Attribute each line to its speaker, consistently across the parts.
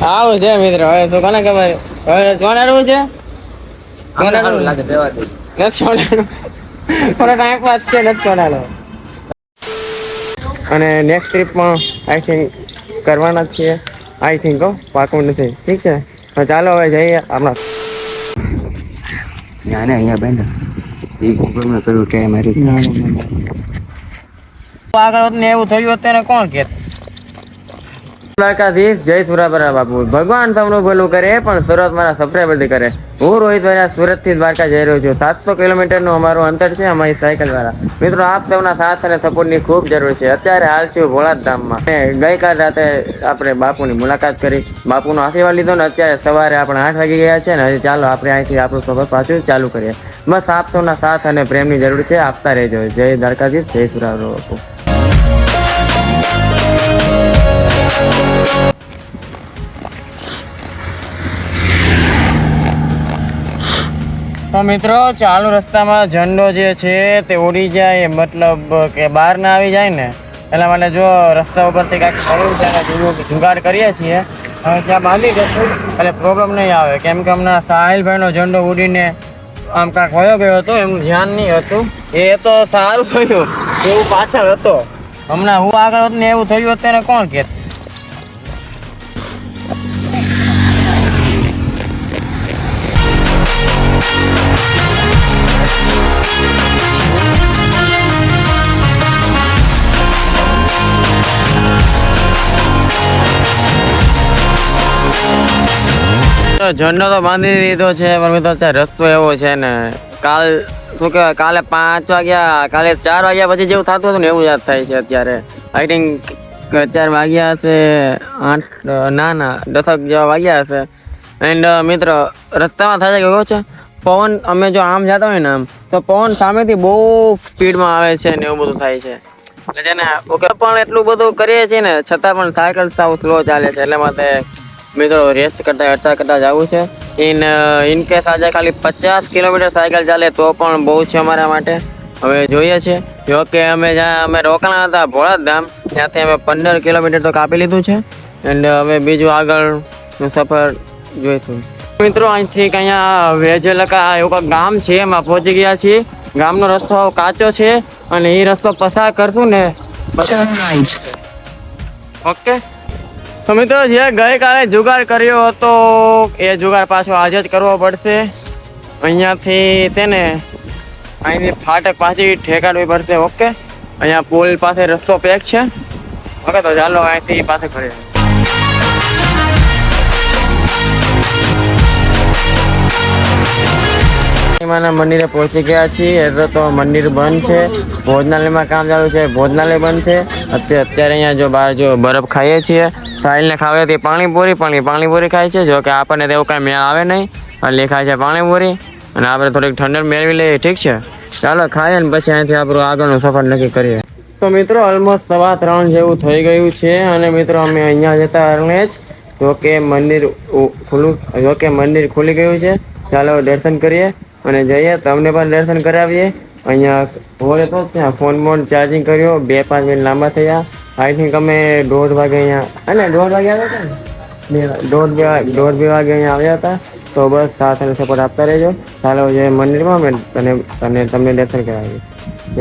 Speaker 1: આવું છે મિત્ર હવે તો કોને ખબર? હવે ચોનાડવું છે?
Speaker 2: લાગે દે.
Speaker 1: નથી થોડો ટાઈમ પાસ છે નથી ચોનાડો અને નેક્સ્ટ ટ્રીપમાં આઈ થિંક કરવાના જ છીએ. આઈ થિંક હો પાકું નથી. ઠીક છે? તો ચાલો હવે જઈએ આપણા
Speaker 2: ના અહીંયા બેન એ ગૂગલમાં કર્યું ટ્રાય મારી
Speaker 1: આગળ ને એવું થયું હતું કોણ કે? દ્વારકાધીશ, જય સુરાપરા બાપુ. ભગવાન સૌનું ભલું કરે, પણ સુરત મારા સબસ્ક્રાઈબર કરે. હું રોહિત ભાઈ સુરતથી દ્વારકા જઈ રહ્યો છું. સાતસો કિલોમીટરનું અમારું અંતર છે, અમારી સાયકલ દ્વારા મિત્રો, આપ સૌના સાથ અને સપોર્ટની ખૂબ જરૂર છે. અત્યારે હાલ છું ભોળાત ધામમાં. અને ગઈકાલ રાતે આપણે બાપુની મુલાકાત કરી. બાપુનો આશીર્વાદ લીધો ને અત્યારે સવારે આપણે આઠ વાગી ગયા છે ને, હજી ચાલો આપણે અહીંથી આપણું સફર પાછું ચાલુ કરીએ. બસ આપ સૌના સાથ અને પ્રેમની જરૂર છે. આપતા રહેજો. જય દ્વારકાધીશ, જય સુરાપરા બાપુ. તો મિત્રો, ચાલુ રસ્તામાં ઝંડો જે છે તે ઉડી જાય, મતલબ કે બહાર ના આવી જાય ને એટલા માટે જો રસ્તા ઉપરથી કાંઈક કરવું છે અને જુગાડ- કરીએ છીએ ત્યાં બાંધી જશું એટલે પ્રોબ્લેમ નહીં આવે. કેમ કે હમણાં સાહિલભાઈનો ઝંડો ઉડીને આમ કાંઈક વયો ગયો હતો, એમનું ધ્યાન નહીં હતું. એ તો સારું થયું એવું પાછળ હતો. હમણાં હું આગળ હોત ને એવું થયું, અત્યારે કોણ કે? તો ઝંડો તો બાંધી દીધો છે, પણ મિત્રો અત્યારે રસ્તો એવો છે ને, કાલ, શું કહેવાય, કાલે પાંચ વાગ્યા, કાલે ચાર વાગ્યા પછી જેવું થતું હતું ને એવું યાદ થાય છે અત્યારે. આઈ થિંક અત્યારે વાગ્યા હશે, આઠ, ના ના, દસક જેવા વાગ્યા હશે. એન્ડ મિત્ર, રસ્તામાં થાય છે કેવો છે? પવન, અમે જો આમ જતા હોય ને આમ, તો પવન સામેથી બહુ સ્પીડમાં આવે છે ને એવું બધું થાય છે. એટલે છે ને, ઓકે, પણ એટલું બધું કરીએ છીએ ને, છતાં પણ સાયકલ સાવ સ્લો ચાલે છે, એટલે માટે મિત્રો રેસ કરતા કરતા કરતા જવું છે. ઇન ઇન કેસ આજે ખાલી પચાસ કિલોમીટર સાયકલ ચાલે તો પણ બહુ છે અમારા માટે. હવે જોઈએ છે. જો કે અમે જ્યાં અમે રોકાણા હતા ભોળાધામ ત્યાંથી અમે પંદર કિલોમીટર તો કાપી લીધું છે. એન્ડ હવે બીજું આગળનું સફર જોઈશું. મિત્રો અહીંથી અહીંયા વેજલકા એવું ગામ છે એમાં પહોંચી ગયા છીએ. ગામનો રસ્તો કાચો છે અને એ રસ્તો પસાર કરશું ને. ઓકે તો મિત્રો, જે ગઈકાલે જુગાડ કર્યો હતો, એ જુગાર પાછો આજે જ કરવો પડશે. અહીંયાથી તેને અહીંથી ફાટક પાછી ઠેકાડવી પડશે, ઓકે? અહીંયા પુલ પાસે રસ્તો પેક છે. ઓકે, તો ચાલો અહીંથી પાસે કરીએ માના મંદિરે પહોંચી ગયા છીએ. એટલે તો મંદિર બંધ છે. ભોજનાલયમાં કામ ચાલુ છે. ભોજનાલય બંધ છે. અત્યારે અત્યારે અહીંયા જો બહાર જો બરફ ખાઈએ છીએ. સાહિલને ખાવે તે પાણીપુરી, પણ એ પાણીપુરી ખાય છે. જો કે આપણને તેવું કાંઈ મેળ આવે નહીં. એટલે ખાય છે પાણીપુરી. અને આપણે થોડીક ઠંડક મેળવી લઈએ. ઠીક છે? ચાલો ખાઈએ ને પછી અહીંથી આપણું આગળનું સફર નક્કી કરીએ. તો મિત્રો ઓલમોસ્ટ સવા ત્રણ જેવું થઈ ગયું છે. અને મિત્રો, અમે અહીંયા જતા અરણે જ. જો મંદિર ખુલ્લું, જો કે મંદિર ખુલી ગયું છે. ચાલો દર્શન કરીએ. અને જઈએ, તમને પણ દર્શન કરાવીએ. અહીંયા હોળે તો ત્યાં ફોન બોન ચાર્જિંગ કર્યો, બે પાંચ મિનિટ લાંબા થયા. આઈ થિંક અમે દોઢ વાગે અહીંયા અને દોઢ વાગે આવ્યા હતા ને? દોઢ બે દોઢ બે વાગે અહીંયા આવ્યા હતા. તો બસ સાથ અને સપોર્ટ આપતા રહેજો. ચાલો જે મંદિરમાં અમે તને તને તમને દર્શન કરાવીએ.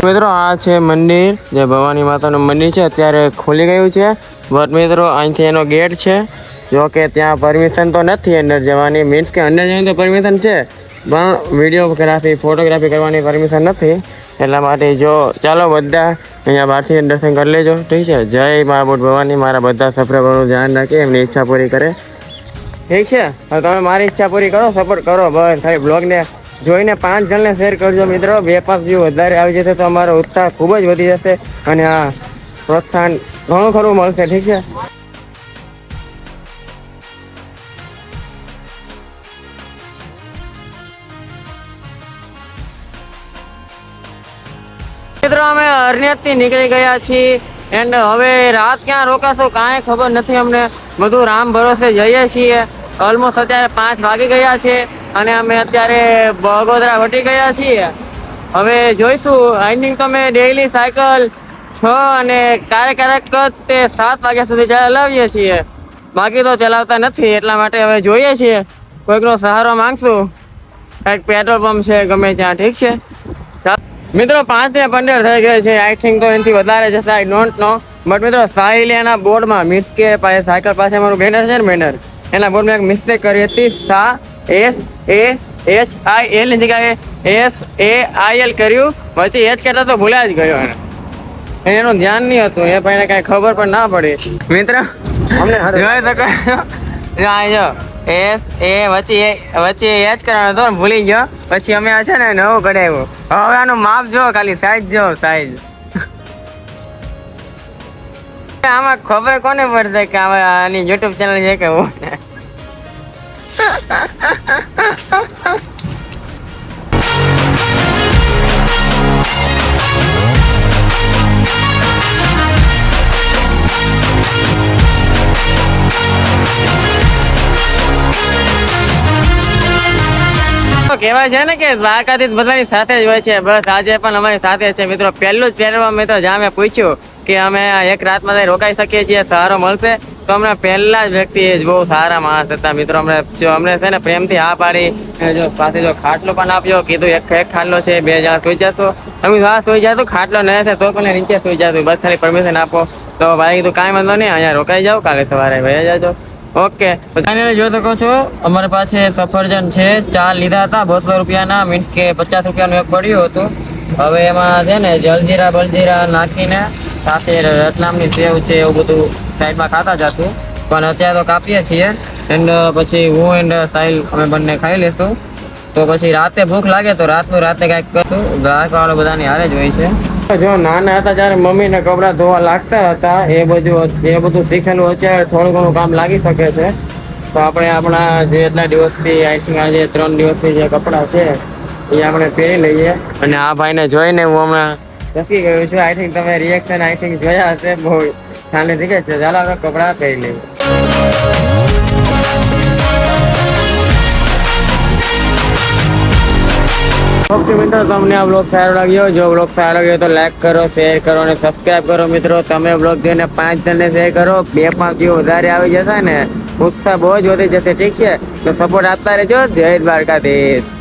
Speaker 1: મિત્રો, આ છે મંદિર. જે ભવાની માતાનું મંદિર છે, અત્યારે ખુલી ગયું છે. બટ મિત્રો, અહીંથી એનો ગેટ છે. જો કે ત્યાં પરમિશન તો નથી અંદર જવાની. મીન્સ કે અંદર જવાની તો પરમિશન છે. પણ વિડીયોગ્રાફી, ફોટોગ્રાફી કરવાની પરમિશન નથી. એટલા માટે જો, ચાલો બધા અહીંયા બહારથી દર્શન કરી લેજો. ઠીક છે? જય મા ભવાની. મારા બધા સફરવાનું ધ્યાન રાખે, એમની ઈચ્છા પૂરી કરે. ઠીક છે? તમે મારી ઈચ્છા પૂરી કરો સપોર્ટ કરો. બસ, ખાલી બ્લોગને જોઈને પાંચ જણને શેર કરજો મિત્રો. બે પાંચ વ્યૂ વધારે આવી જશે તો અમારો ઉત્સાહ ખૂબ જ વધી જશે. અને આ પ્રોત્સાહન ઘણું ખરું મળશે, ઠીક છે? મિત્રો, અમે અરણ્યતથી નીકળી ગયા છીએ. એન્ડ હવે રાત ક્યાં રોકાશું કાંઈ ખબર નથી અમને. બધું રામ ભરોસે જઈએ છીએ. ઓલમોસ્ટ અત્યારે પાંચ વાગી ગયા છે અને અમે અત્યારે બગોદરા વટી ગયા છીએ. હવે જોઈશું આઈનિંગ તો અમે ડેઈલી સાયકલ છ અને ક્યારેક ક્યારેક તે સાત વાગ્યા સુધી ચલાવીએ છીએ. બાકી તો ચલાવતા નથી, એટલા માટે હવે જોઈએ છીએ. કોઈકનો સહારો માંગશું. કંઈક પેટ્રોલ પંપ છે, ગમે ત્યાં ઠીક છે. મિત્રો પાંચ ને પંદર થઈ ગયા છે. આઈ થિંક તો એનાથી વધારે જશે આઈ ડોન્ટ નો બટ મિત્રો સાહિલિયાના બોર્ડમાં મીન્સ કે પાસે સાયકલ પાસે મારું બેનર છે ને બેનર એના બોર્ડમાં એક મિસ્ટેક કરી હતી. સા એસ એ એચ આઈ એલની જગ્યાએ એસ એ આઈ એલ કર્યું. પછી એચ કહેતા તો ભૂલ્યા જ ગયો એને. એને એનું ધ્યાન નહીં હતું. એ ભાઈને કાંઈ ખબર પણ ના પડી. મિત્ર
Speaker 2: અમને
Speaker 1: એસ એ, વચ્ચે એ વચ્ચે એ જ કરવાનો હતો ભૂલી ગયો. પછી અમે છે ને નવું કઢાવ્યું. હવે આનું માપ જો ખાલી સાઈઝ જો સાઈઝ આમાં ખબર કોને પડશે કે આની યુટ્યુબ ચેનલ છે કે હું? કહેવાય છે ને કે દ્વારકાધીશ બધાની સાથે જ હોય છે. બસ આજે પણ અમારી સાથે છે. મિત્રો, પહેલું જ પહેરવા મેં તો જામે પૂછ્યું કે અમે એક રાતમાં ત્યાં રોકાઈ શકીએ છીએ, સહારો મળશે. તો અમને પહેલા જ વ્યક્તિ એ જ બહુ સારા માણસ હતા. મિત્રો અમને જો અમને છે ને પ્રેમથી હા પાડી જો સાથે જો ખાટલો પણ આપ્યો, કીધું એક એક ખાટલો છે, બે જણા સુઈ જશો. અમે હા સુઈ જાતું ખાટલો નહીં છે તો પણ નીચે સુઈ જતું બસ ખાલી પરમિશન આપો. તો ભાઈ કીધું, કાંઈ વાંધો નહીં, અહીંયા રોકાઈ જાઓ, કાલે સવારે વહી જાજો. ઓકે ફાઇનલી જોઈ શકો છો, અમારી પાસે સફરજન છે ચાર લીધા હતા, બસો રૂપિયાના મીન્સ કે પચાસ રૂપિયાનું એક પડ્યું હતું. હવે એમાં છે ને, જલજીરા બલજીરા નાખીને સાથે રતનામની સેવ છે, એવું બધું સાઈડમાં ખાતા જતું પણ અત્યારે તો કાપીએ છીએ એન્ડ પછી હું એન્ડ સાહિલ અમે બંને ખાઈ લેશું. તો પછી રાતે ભૂખ લાગે તો રાતનું રાતે કાંઈક કરશું. ગ્રાહકવાળો બધાની હારે જ હોય છે. જો નાના હતા ત્યારે મમ્મીને કપડાં ધોવા લાગતા હતા, એ બધું એ બધું શીખેલું અત્યારે થોડું ઘણું કામ લાગી શકે છે. તો આપણે આપણા જે એટલા દિવસથી, આઈ થિંક આજે ત્રણ દિવસથી જે કપડાં છે, એ આપણે પહેરી લઈએ. અને આ ભાઈને જોઈને હું હમણાં ચકી ગયું છું. આઈ થિંક તમે રિએક્શન આઈ થિંક જોયા હશે. બહુ ખ્યાલ નથી કે ચાલો આપણે કપડાં પહેરી લઈએ. ઓકે મિત્રો, તમને આ બ્લોગ સારો લાગ્યો જો બ્લોગ સારો લાગ્યો તો લાઈક કરો શેર કરો અને સબસ્ક્રાઇબ કરો મિત્રો. તમે બ્લોગ જોઈને પાંચ જણને શેર કરો, બે પાંચ વ્યૂ વધારે આવી જશે ને, ઉત્સાહ બહુ જ વધી જશે, ઠીક છે? તો સપોર્ટ આપતા રહેજો. જય દ્વારકાધીશ.